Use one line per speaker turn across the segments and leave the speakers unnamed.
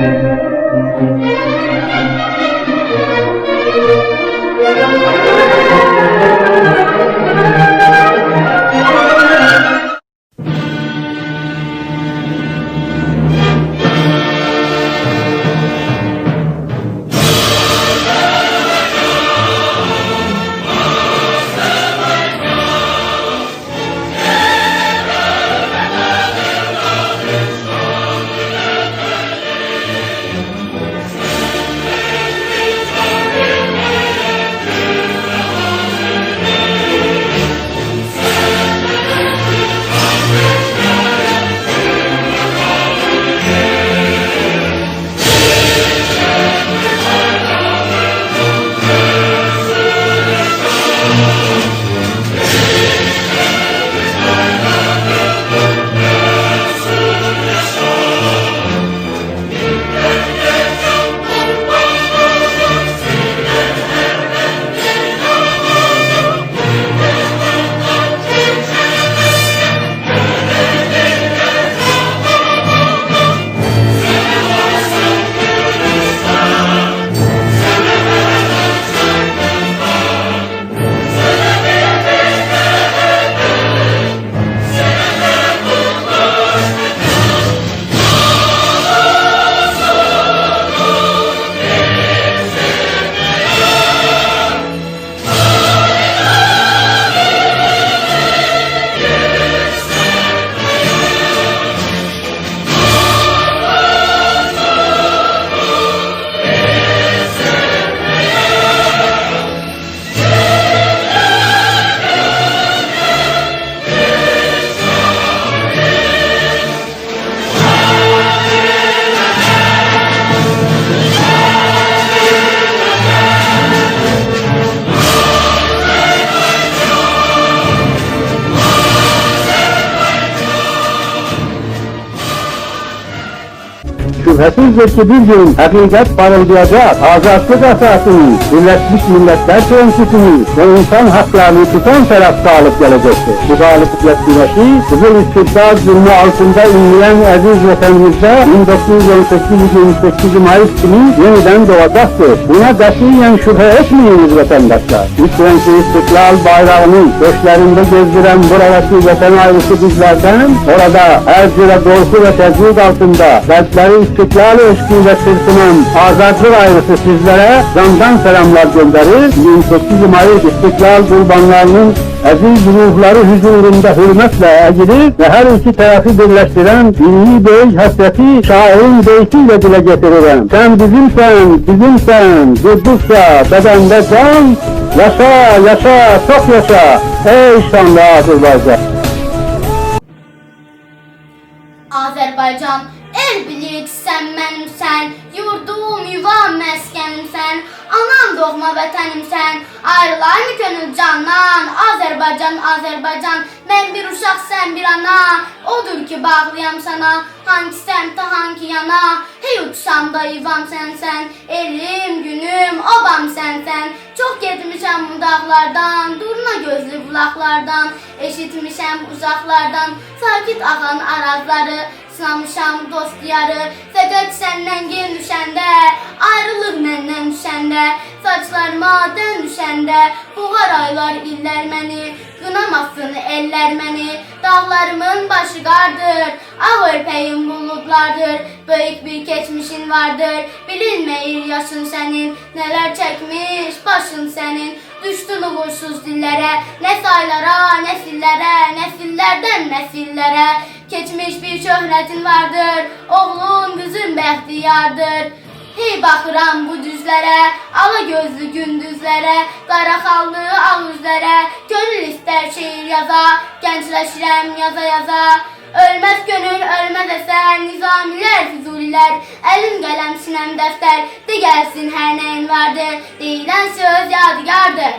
Thank you. Ki bir gün hakikat parıldayacak, azatlık asasını, Birleşmiş Milletler Prensipini ve insan haklarını tutan taraf galip gelecektir. Bu galibiyet güneşi, Kızıl İstiklal zulmü altında inleyen aziz vatanımızda 1928 Mayıs günü yeniden doğacaktır. Buna katiyen şüphe etmeyiniz vatandaşlar. Lütfen İstiklal bayrağını göçlerinde gezdiren buradaki vatan ayrısı bizlerden, orada her sıra korku ve tezgid altında kalpleri istiklal eşkiyle sırtınan azadlık ayrısı sizlere candan selamlar gönderir. 28 Mayıs İstiklal kurbanlarının aziz ruhları huzurunda hürmetle eğilir ve her iki tarafı birleştiren milli bey hasreti şairin beytiyle dile getiririm. Sen bizimsen, bizimsen, durdukça bedende can, yaşa, yaşa, çok yaşa, ey şanlı Azerbaycan.
Azerbaycan el bilir ki sen mənimsən Yurdum, yuvam, məskənimsən Anam doğma vətənimsən Ayrılar mı könül candan Azərbaycan, Azərbaycan Mən bir uşaq, sən bir ana. Odur ki bağlıyam sana Hangi səmtə, hangi yana? Hey uçsam da yuvam sənsən Elim, günüm, obam sənsən Çox getmişəm bu dağlardan Durna gözlü bulaqlardan Eşitmişəm uzaqlardan Sakit ağan arazları Sınamışam dost diyarı Fəqət səndən gen düşəndə Ayrılıq məndən düşəndə Saçlarıma dən düşəndə Buğar aylar illər məni Qınamasın ellər məni Dağlarımın başı qardır Ağ örpəyim buludlardır Böyük bir keçmişin vardır. Bilinməyir yaşın sənin Nələr çəkmiş başın sənin Düşdün uğursuz dillərə Nə saylara, nəsillərə Nəsillərdən nəsillərə Keçmiş bir şöhrətin vardır Oğlun, qızın bəxtiyardır Hey baxıram bu düzlərə, ala gözlü gündüzlərə, qara xallı ağ üzlərə, gönül istər şeir yaza, gəncləşirəm yaza yaza. Ölməz gönül, ölməz əsər, nizamilər, füzulilər, əlim qələm, sinəm dəftər, de gəlsin hər nəyin vardır, deyilən söz yadigardır.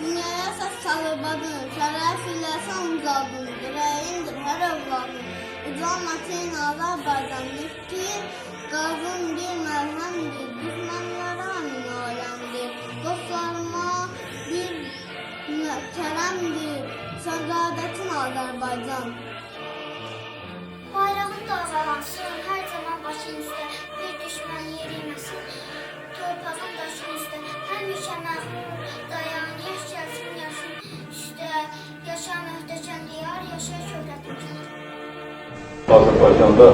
Dünyaya səs çalıbadın, şərəf ilə sən uzadın, dirəyindir hər övladın. Ucalmasın Azərbaycandır məlhəmdir, düşmənlərə amin aləmdir. Dostlarıma bir kərəmdir, sədadətin Azərbaycan.
Bayrağın dalğalansın, hər zaman
başın üstə bir düşmən yeriməsin. Torpağın daşın üstə həmişə məğrur dayan, yaş gəlsin yaşın üstə. Yaşa möhtəşəm diyar, yaşa şöhrətin kənarı.
Azərbaycanda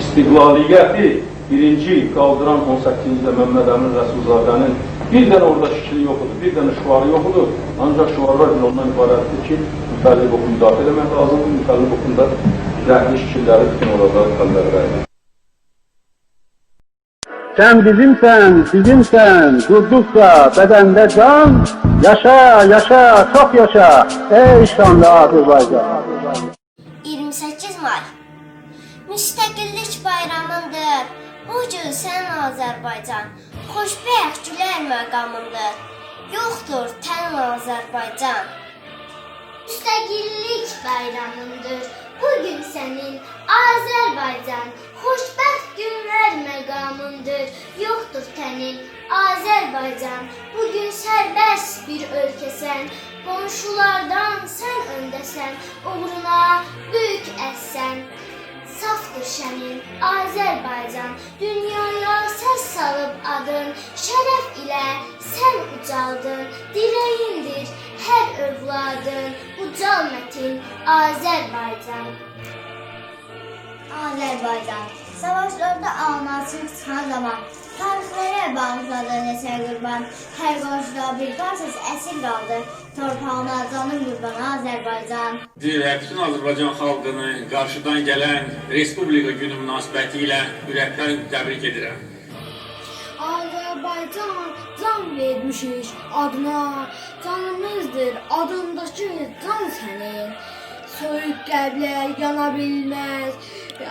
istiqlaliyyəti birinci qaldıran 18-ci Məhəmməd Əmin Rəsulzadənin bir dənə orada şəkili yoxdur, bir dənə şüarı yoxdur. Ancaq şüarlar bir ondan ibarətdir ki, müfəllib oxu müdafiə eləmək lazımdır, müfəllib oxunda rəhli şəkilləri bütün orada xəllərlər.
Sen bizimsen, bizimsen, durdukça bedende can, yaşa, yaşa, çok yaşa, ey şanlı Azerbaycan.
28 may Müstəqillik bayramındır. Bu gün sən Azərbaycan. Xoşbəxt gülər məqamındır. Yoxdur tən Azərbaycan.
Müstəqillik bayramındır. Bugün senin Azerbaycan. Xoşbəxt günlər məqamındır. Yoxdur tənin Azerbaycan. Bugün sərbəst bir ölkəsən. Qonşulardan sən öndəsən. Uğruna böyük əsən. Safdır şənin Azərbaycan. Dünyaya səs salıb adın. Şərəf ilə sən ucaldın. Dirəyindir hər övladın. Ucal mətin Azərbaycan.
Azərbaycan savaşlarda almasını çıxan zaman tarixlərə bağışladı neçə qurban. Hər qonşuda bir qarsız əsir qaldı. Torpağına canı qurban Azərbaycan.
Bütün Azərbaycan xalqını qarşıdan gələn Respublika günü münasibətilə ürəkdən təbrik edirəm.
Azərbaycan can vermişik adına. Canımızdır adındakı can sənin. Soyuq qəlblər yana bilməz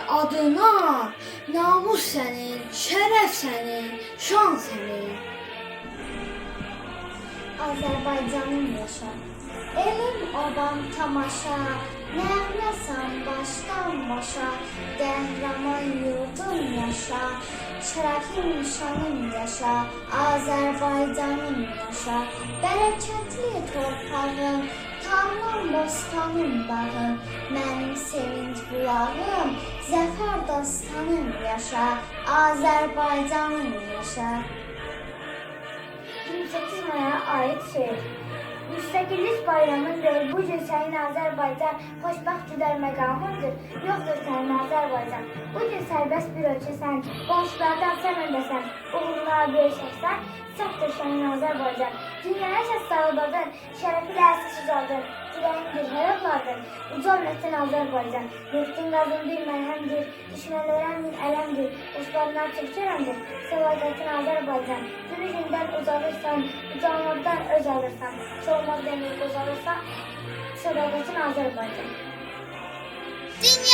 adına. Namus sənin, şərəf sənin, şan sənin.
Azərbaycanım yaşa. Elim obam tamaşa, nəğməsən başdan başa, qəhrəman yurdum yaşa, şərəfim nişanım yaşa, Azərbaycanım yaşa, bərəkətli torpağım, tarlam bostanım bağım, mənim sevinç bulağım, zəfər dastanım yaşa, Azərbaycanım yaşa.
28 May'a ait şehir. Müstəqillik bayramıdır. Bu gün sənin Azərbaycan xoşbəxt gülər məqamındır. Yoxdur sənin Azərbaycan. Bu gün sərbəst bir ölkəsən. Qonşulardan sən öndəsən. Uğurlar böyüşəksən. Səhvdir sənin Azərbaycan. Dünyaya səs salbadın. Şərəfilə əsas uzaldın. Diləyindir, hər evladın. Ucal mətin Azərbaycan. Neftin qazın bir mərhəmdir. Düşmənlərə min ələmdir. Dostlarına çox kərəmdir. Sədaqətin Azərbaycan. Günü gündən uzalırsan, ucalmaqdan öz alırsan. Çoğulmaq demir uzalırsan, sədaqətin Azərbaycan.
Dünyada ölçələr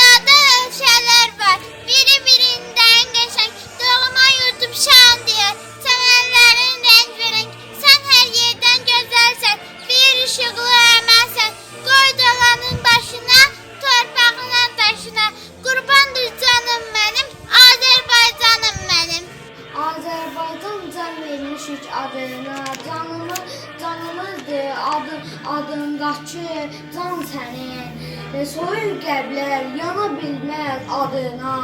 canımızdır adı, adındakı can sənin. E, soyuq qəlblər yana bilməz adına,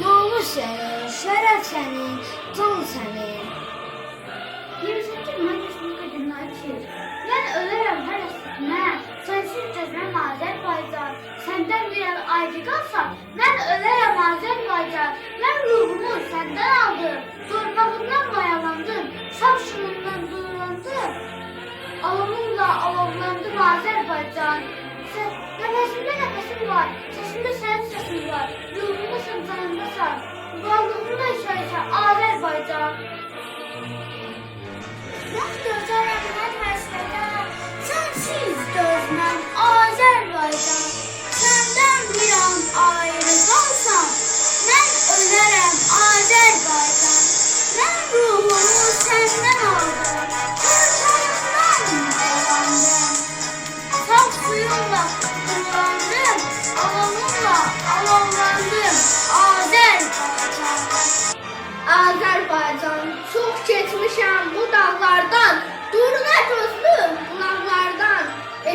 namus sənin, şərəf sənin, can sənin. 28 Mayıs günü açır. Ben ölerim her üstüne. Sensiz cezmem Azerbaycan. Senden bir an ayrı kalsam ben ölerim Azerbaycan. Ben ruhumu senden aldım. Torpağından var. Sesimde senin sesin var. Ruhumdasın, canımdasın. Varlığımda yaşayacak Azerbaycan.
Yoxdur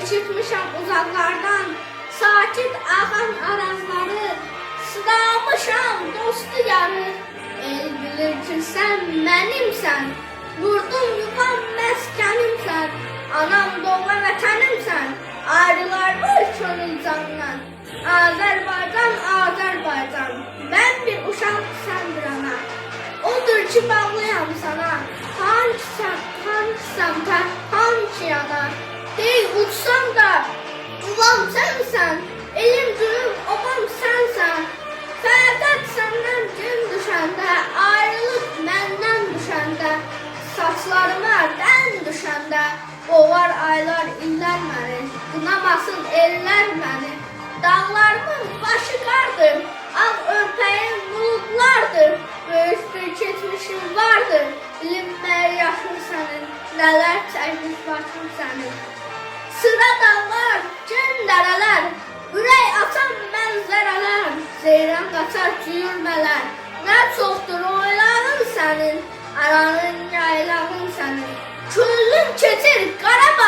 Eşitmişəm uzaqlardan Sakit axan arazları Sınamışam dostu yarı
bilir ki sen benimsen. Yurdum yuvam meskenimsen. Anam doğma vatanımsen. Ayrılar var çölün canından. Azerbaycan, Azerbaycan. Ben bir uşak sen bir ana. Odur ki bağlıyam sana. Hangi sen, hangi semte, hangi yana. Değil uçsam da Ulan sensen, elim gülüm obam sensen. Fəqət səndən gün düşəndə, ayrılıq məndən düşəndə, saçlarıma dən düşəndə, boğar aylar illər məni, qınamasın ellər məni. Dağlarımın başı qardır, ağ örpəyim buludlardır, böyük bir vardır, bilinməyə yaşın sənin, nələr çəkmiş başın sənin. Sıra dağlar, cin dərələr, ürək açan mənzərələr, seyran qaçar cüyürmələr. Nə çoxdur oylağın sənin, aranın yaylağın sənin. Küllün keçir Qarabağdan,